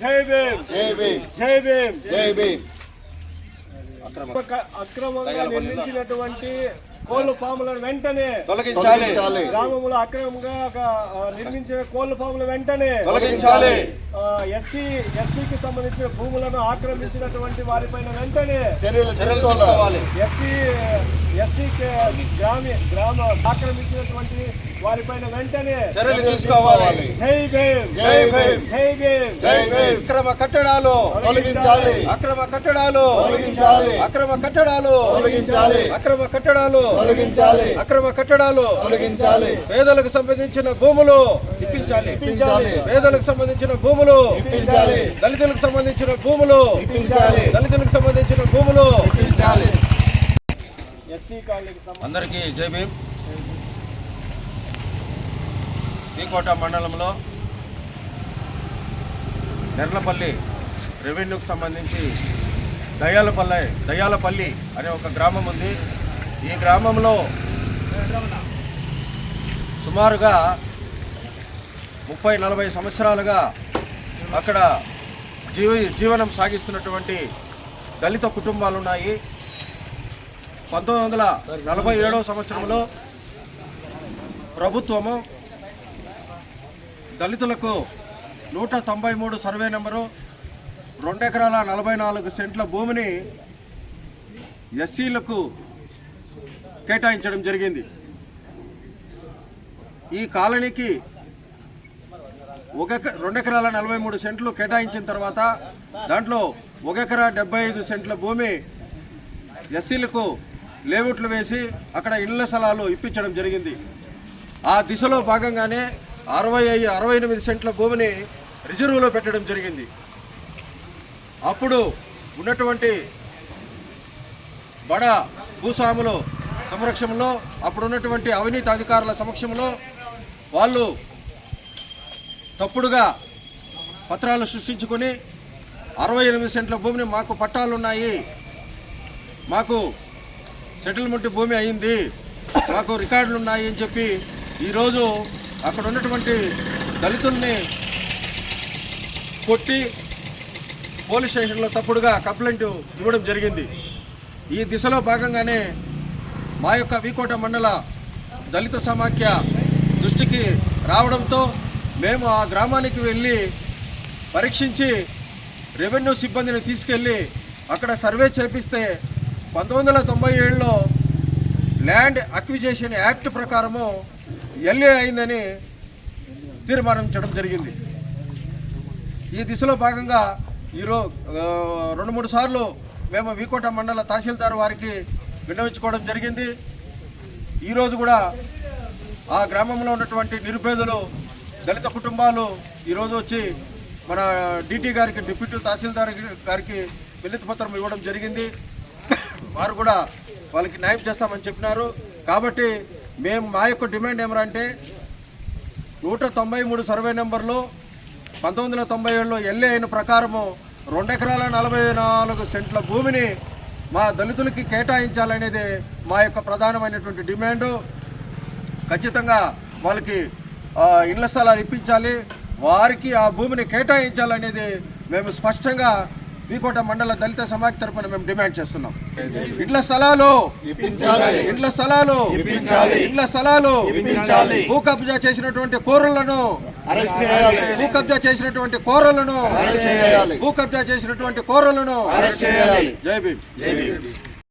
జై భీమ్. జై భీమ్. జై భీమ్. జై భీమ్. అక్రమ- అక్రమంగా నిర్మించినటువంటి కోళ్ళ ఫాములను వెంటనే తొలగించాలి. గ్రామంలో అక్రమంగా నిర్మించిన కోళ్ళ ఫాములు వెంటనే తొలగించాలి. ఎస్సీ ఎస్సీకి సంబంధించిన భూములను ఆక్రమించినటువంటి వారిపైన వెంటనే ఎస్సీ ఎస్సీ గ్రామీ గ్రామ ఆక్రమించినటువంటి వారిపైన వెంటనే చర్యలు తీసుకోవాలి. జై భీమ్. జై భీమ్. జై భీమ్. జై భీమ్. అక్రమ కట్టడాలు తొలగించాలి. అక్రమ కట్టడాలు తొలగించాలి. అక్రమ కట్టడాలు తొలగించాలి. అక్రమ కట్టడాలు తొలగించాలి. అక్రమ కట్టడాలు తొలగించాలి. పేదలకు సంబంధించిన భూములు ఇప్పించాలి. ఇప్పించాలి. పేదలకు సంబంధించిన భూములు ఇప్పించాలి. దళితులకు సంబంధించిన భూములు ఇప్పించాలి. దళితులకు సంబంధించిన భూములు ఇప్పించాలి. ఎస్సీ కాలనీకి సంబంధించి అందరికీ జై భీమ్. శ్రీకోట మండలంలో నెర్లపల్లి రెవెన్యూకి సంబంధించి దయాలపల్లి దయాలపల్లి అనే ఒక గ్రామం ఉంది. ఈ గ్రామంలో సుమారుగా ముప్పై నలభై సంవత్సరాలుగా అక్కడ జీవ జీవనం సాగిస్తున్నటువంటి దళిత కుటుంబాలు ఉన్నాయి పంతొమ్మిది వందల నలభై ఏడవ సంవత్సరంలో ప్రభుత్వము దళితులకు నూట తొంభై మూడు సర్వే నెంబరు రెండు ఎకరాల నలభై నాలుగు సెంట్ల భూమిని ఎస్సీలకు కేటాయించడం జరిగింది. ఈ కాలనీకి ఒక ఎక- రెండు ఎకరాల నలభై మూడు సెంట్లు కేటాయించిన తర్వాత దాంట్లో ఒక ఎకరా డెబ్బై ఐదు సెంట్ల భూమి ఎస్సీలకు లేఅవుట్లు వేసి అక్కడ ఇళ్ళ స్థలాలు ఇప్పించడం జరిగింది. ఆ దిశలో భాగంగానే అరవై ఐదు అరవై ఎనిమిది సెంట్ల భూమిని రిజర్వ్లో పెట్టడం జరిగింది. అప్పుడు ఉన్నటువంటి బడ భూస్వాములు సంరక్షణలో అప్పుడు ఉన్నటువంటి అవినీతి అధికారుల సమక్షంలో వాళ్ళు తప్పుడుగా పత్రాలు సృష్టించుకొని అరవై ఎనిమిది సెంట్ల భూమిని మాకు పట్టాలు ఉన్నాయి మాకు సెటిల్మెంట్ భూమి అయింది. మాకు రికార్డులు ఉన్నాయి అని చెప్పి ఈరోజు అక్కడ ఉన్నటువంటి దళితుల్ని కొట్టి పోలీస్ స్టేషన్లో తప్పుడుగా కంప్లైంట్ ఇవ్వడం జరిగింది. ఈ దిశలో భాగంగానే మా యొక్క వీకోట మండల దళిత సమాఖ్య దృష్టికి రావడంతో మేము ఆ గ్రామానికి వెళ్ళి పరీక్షించి రెవెన్యూ సిబ్బందిని తీసుకెళ్ళి అక్కడ సర్వే చేపిస్తే పంతొమ్మిది వందల తొంభై ఏడులో ల్యాండ్ అక్విజేషన్ యాక్ట్ ప్రకారము ఎల్ఏ అయిందని తీర్మానించడం జరిగింది. ఈ దిశలో భాగంగా ఈరోజు రెండు మూడు సార్లు మేము వీకోట మండల తహసీల్దార్ వారికి విన్నవించుకోవడం జరిగింది. ఈరోజు కూడా ఆ గ్రామంలో ఉన్నటువంటి నిరుపేదలు దళిత కుటుంబాలు ఈరోజు వచ్చి మన డిటి గారికి డిప్యూటీ తహసీల్దార్ గారికి వినతి పత్రం ఇవ్వడం జరిగింది. వారు కూడా వాళ్ళకి న్యాయం చేస్తామని చెప్పినారు. కాబట్టి మేము మా యొక్క డిమాండ్ ఏమరంటే నూట తొంభై మూడు సర్వే నెంబర్లో పంతొమ్మిది వందల తొంభై ఏడులో ఎల్ఏ అయిన ప్రకారము రెండు ఎకరాల నలభై నాలుగు సెంట్ల భూమిని మా దళితులకి కేటాయించాలనేది మా యొక్క ప్రధానమైనటువంటి డిమాండు ఖచ్చితంగా వాళ్ళకి ఇళ్ళ స్థలాలు ఇప్పించాలి వారికి ఆ భూమిని కేటాయించాలనేది మేము స్పష్టంగా వీకోట మండల దళిత సమాఖ్య తరపున మేము డిమాండ్ చేస్తున్నాం ఇండ్ల స్థలాలు ఇండ్ల స్థలాలు. ఇండ్ల స్థలాలు. భూ కబ్జా చేసినటువంటి కోరలను భూ కబ్జా చేసినటువంటి కోరలను భూ కబ్జా చేసినటువంటి కోరలను అరెస్ట్ చేయాలి. జై భీమ్.